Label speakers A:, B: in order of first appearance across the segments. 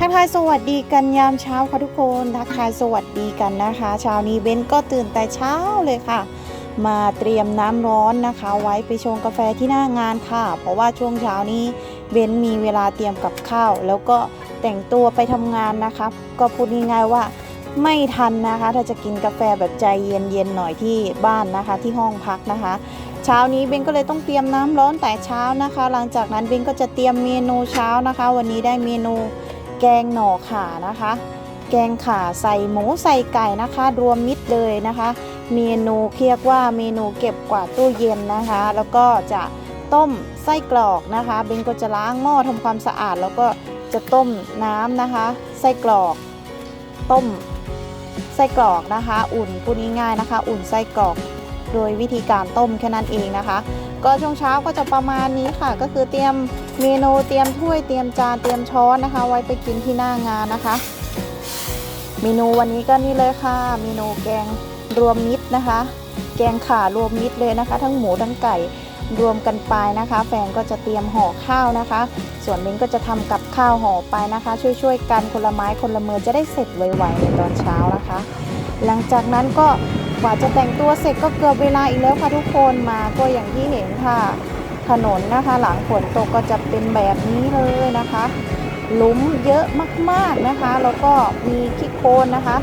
A: ทักทายสวัสดีกันยามเช้าค่ะทุกคนทักทายสวัสดีกันนะคะเช้านี้เบนก็ตื่นแต่เช้าเลยค่ะ มาเตรียมน้ำร้อนนะคะ ไว้ไปชงกาแฟที่หน้างานค่ะ เพราะว่าช่วงเช้านี้เบนมีเวลาเตรียมกับข้าว แล้วก็แต่งตัวไปทำงานนะคะ ก็พูดง่ายๆว่าไม่ทันนะคะ ถ้าจะกินกาแฟแบบใจเย็นๆหน่อยที่บ้านนะคะ ที่ห้องพักนะคะ เช้านี้เบนก็เลยต้องเตรียมน้ำร้อนแต่เช้านะคะ หลังจากนั้นเบนก็จะเตรียมเมนูเช้านะคะ วันนี้ได้เมนู แกงหน่อข่านะคะ แกงขาใส่หมูใส่ไก่นะคะ รวมมิตรเลยนะคะ เมนูเรียกว่าเมนูเก็บกว่าตู้เย็นนะคะ แล้วก็จะต้มไส้กรอกนะคะเบนก็จะล้างหม้อทำความสะอาด แล้วก็จะต้มน้ำนะคะ ไส้กรอก ต้มไส้กรอกนะคะ อุ่นพูดง่ายๆนะคะ อุ่นไส้กรอก โดยวิธีการต้มแค่นั้นเองนะคะ ก็ช่วงเช้าก็จะประมาณนี้ค่ะ ก็คือเตรียมเมนูเตรียมถ้วยเตรียมจานเตรียมช้อนนะคะ ไว้ไปกินที่หน้างานนะคะ เมนูวันนี้ก็นี่เลยค่ะ เมนูแกงรวมมิตรนะคะ แกงข่ารวมมิตรเลยนะคะ ทั้งหมูทั้งไก่รวมกันไปนะคะ แฟนก็จะเตรียมห่อข้าวนะคะ ส่วนเบนก็จะทำกับข้าวห่อไปนะคะ ช่วยๆกันคนละไม้คนละมือจะได้เสร็จไวๆในตอนเช้านะคะ หลังจากนั้นก็ กว่าจะแต่งตัวเสร็จก็เกือบเวลาอีกแล้วค่ะทุกคนมาก็อย่างที่เห็นค่ะ ถนนนะคะ หลังฝนตกก็จะเป็นแบบนี้เลยนะคะหลุมเยอะมากๆนะคะ แล้วก็มีขี้โคลนนะคะ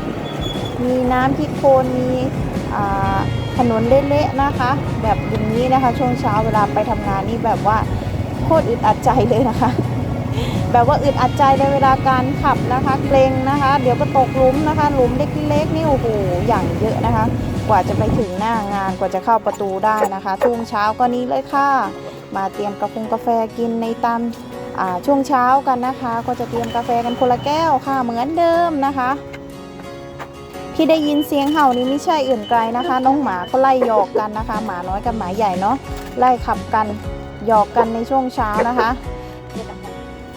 A: มีน้ำขี้โคลนมีถนนเละๆนะคะ แบบอย่างนี้นะคะ ช่วงเช้าเวลาไปทำงานนี่แบบว่าโคตรอึดอัดใจเลยนะคะ แบบว่าอึดอัดใจในเวลาการขับนะคะ เกรงนะคะ เดี๋ยวก็ตกหลุมนะคะ หลุมเล็กๆนี่โอ้โหอย่างเยอะนะคะ กว่าจะไปถึงหน้างานกว่าจะเข้าประตูได้นะคะช่วงเช้าก็นี้เลยค่ะ มาเตรียมกาแฟกาแฟกินในตามอ่าช่วงเช้ากันนะคะ ก็จะเตรียมกาแฟกันคนละแก้วค่ะเหมือนเดิมนะคะที่ได้ยินเสียงเห่านี้ไม่ใช่อื่นไกลนะคะ น้องหมาก็ไล่หยอกกันนะคะ หมาน้อยกับหมาใหญ่เนาะไล่ขับกันหยอกกันในช่วงเช้านะคะ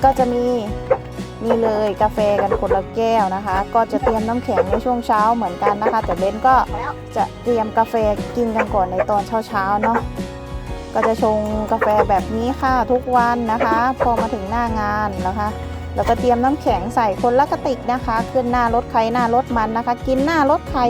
A: ก็จะมีนี่เลยกาแฟกันคนละแก้วนะคะ ก็จะเตรียมน้ำแข็งในช่วงเช้าเหมือนกันนะคะ แต่เบนก็จะเตรียมกาแฟกินกันก่อนในตอนเช้าๆเนาะก็จะชงกาแฟแบบนี้ค่ะทุกวันนะคะ พอมาถึงหน้างานนะคะ แล้วก็เตรียมน้ำแข็งใส่คนละกระติกนะคะ ขึ้นหน้ารถใครหน้ารถมันนะคะ กินหน้ารถใคร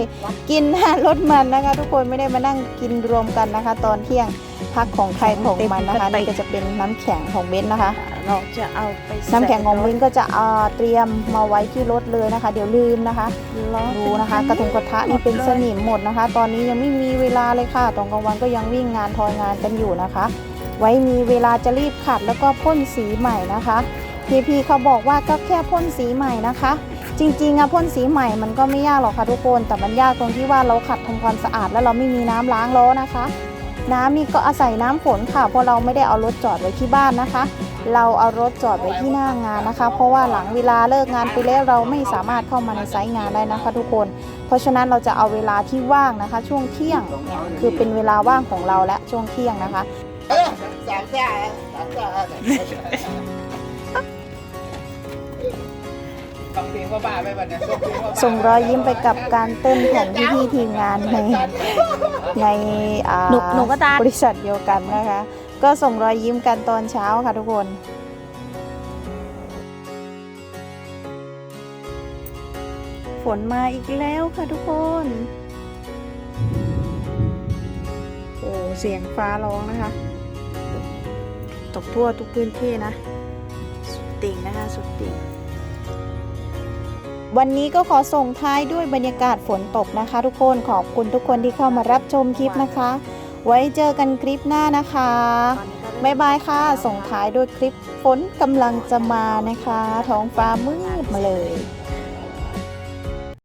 A: กินหน้ารถมันนะคะ ทุกคนไม่ได้มานั่งกินรวมกันนะคะ ตอนเที่ยงพักของใครของมันนะคะนี่ก็จะเป็นน้ำแข็งของเบนซ์นะคะ
B: เราจะเอาไป
A: น้ำแข็งของวินก็จะเอาเตรียมมาไว้ที่รถเลยนะคะ เดี๋ยวลืมนะคะ
B: ล้อ
A: ดูนะคะ กระทงกระทะนี่เป็นสนิมหมดนะคะ ตอนนี้ยังไม่มีเวลาเลยค่ะตอนกลางวันก็ยังวิ่งงานทอยงานกันอยู่นะคะ ไว้มีเวลาจะรีบขัดแล้วก็พ่นสีใหม่นะคะพี่พีเขาบอกว่าก็แค่พ่นสีใหม่นะคะ จริงๆอะพ่นสีใหม่มันก็ไม่ยากหรอกค่ะทุกคน แต่มันยากตรงที่ว่าเราขัดทำความสะอาดแล้วเราไม่มีน้ำล้างล้อนะคะ น้ำนี่ก็อาศัยน้ำฝนค่ะ เพราะเราไม่ได้เอารถจอดไว้ที่บ้านนะคะ เราเอารถจอดไว้ที่หน้างานนะคะ เพราะว่าหลังเวลาเลิกงานไปแล้วเราไม่สามารถเข้ามาในไซต์งานได้นะคะ ทุกคน เพราะฉะนั้นเราจะเอาเวลาที่ว่างนะคะ ช่วงเที่ยงเนี่ยคือเป็นเวลาว่างของเราและช่วงเที่ยงนะคะ
C: สามจ่าสามจ่า ฟังเพลงว่าบ้าไปบ้านเนี่ยส่งเพลงว่าบ้า
A: ส่งรอยยิ้มไปกับการเต้นของพี่ๆทีมงานในในอ่า
B: หนูหนูก็ตา
A: บริษัทเดียวกันนะคะ ก็ส่งรอยยิ้มกันตอนเช้าค่ะทุกคน ฝนมาอีกแล้วค่ะทุกคน โอ้เสียงฟ้าร้องนะคะ ตกทั่วทุกพื้นที่นะ สุดติ่งนะคะ สุดติ่ง วันนี้ก็ขอส่งท้ายด้วยบรรยากาศฝนตกนะคะ ทุกคนขอบคุณทุกคนที่เข้ามารับชมคลิปนะคะ ไว้เจอกันคลิปหน้านะคะบ๊ายบายค่ะ ส่งท้ายด้วยคลิปฝนกำลังจะมานะคะ ท้องฟ้ามืดมาเลย